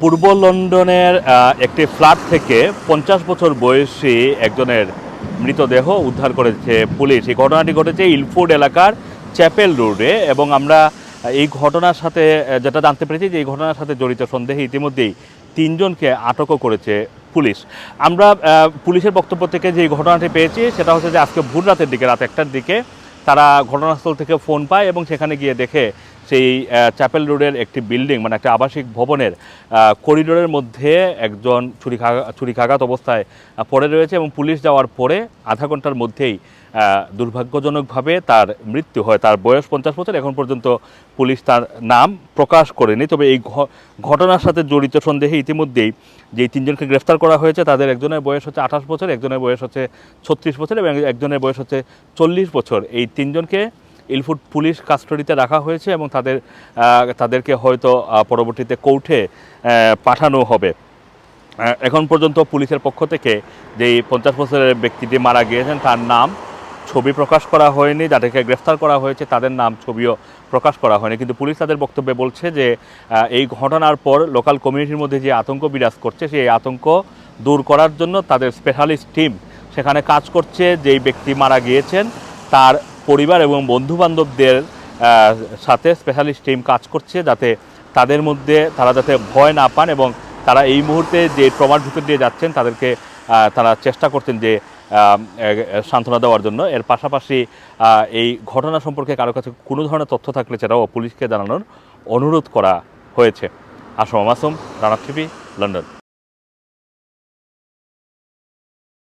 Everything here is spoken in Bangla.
পূর্ব লন্ডনের একটি ফ্ল্যাট থেকে পঞ্চাশ বছর বয়সী একজনের মৃতদেহ উদ্ধার করেছে পুলিশ। এই ঘটনাটি ঘটেছে ইলফুড এলাকার চ্যাপেল রোডে এবং আমরা এই ঘটনার সাথে যেটা জানতে পেরেছি যে এই ঘটনার সাথে জড়িত সন্দেহে ইতিমধ্যেই তিনজনকে আটকও করেছে পুলিশ। আমরা পুলিশের বক্তব্য থেকে যে ঘটনাটি পেয়েছি, সেটা হচ্ছে যে আজকে ভোর রাতের দিকে, রাত একটার দিকে, তারা ঘটনাস্থল থেকে ফোন পায় এবং সেখানে গিয়ে দেখে সেই চ্যাপেল রোডের একটি বিল্ডিং মানে একটা আবাসিক ভবনের করিডোরের মধ্যে একজন ছুরিকাঘা ছুরিকাঘাত অবস্থায় পড়ে রয়েছে এবং পুলিশ যাওয়ার পরে আধা ঘণ্টার মধ্যেই দুর্ভাগ্যজনকভাবে তার মৃত্যু হয়। তার বয়স পঞ্চাশ বছর, এখন পর্যন্ত পুলিশ তার নাম প্রকাশ করেনি। তবে এই ঘটনার সাথে জড়িত সন্দেহে ইতিমধ্যেই যে তিনজনকে গ্রেফতার করা হয়েছে, তাদের একজনের বয়স হচ্ছে আঠাশ বছর, একজনের বয়স হচ্ছে ছত্রিশ বছর এবং একজনের বয়স হচ্ছে চল্লিশ বছর। এই তিনজনকে ইলফুড পুলিশ কাস্টডিতে রাখা হয়েছে এবং তাদের তাদেরকে হয়তো পরবর্তীতে কোর্টে পাঠানো হবে। এখন পর্যন্ত পুলিশের পক্ষ থেকে যেই পঞ্চাশ বছরের ব্যক্তিটি মারা গিয়েছেন, তার নাম ছবি প্রকাশ করা হয়নি যাদেরকে গ্রেফতার করা হয়েছে, তাদের নাম ছবিও প্রকাশ করা হয়নি। কিন্তু পুলিশ তাদের বক্তব্যে বলছে যে এই ঘটনার পর লোকাল কমিউনিটির মধ্যে যে আতঙ্ক বিরাজ করছে, সেই আতঙ্ক দূর করার জন্য তাদের স্পেশালিস্ট টিম সেখানে কাজ করছে। যেই ব্যক্তি মারা গিয়েছেন, তার পরিবার এবং বন্ধু বান্ধবদের সাথে স্পেশালিস্ট টিম কাজ করছে যাতে তাদের মধ্যে তারা যাতে ভয় না পান এবং তারা এই মুহূর্তে যে ট্রমার ভিতর দিয়ে যাচ্ছেন তাদেরকে তারা চেষ্টা করছেন যে সান্ত্বনা দেওয়ার জন্য। এর পাশাপাশি এই ঘটনা সম্পর্কে কারও কাছে কোনো ধরনের তথ্য থাকলে সেটাও পুলিশকে জানানোর অনুরোধ করা হয়েছে। Assam Masum Rana TV, London.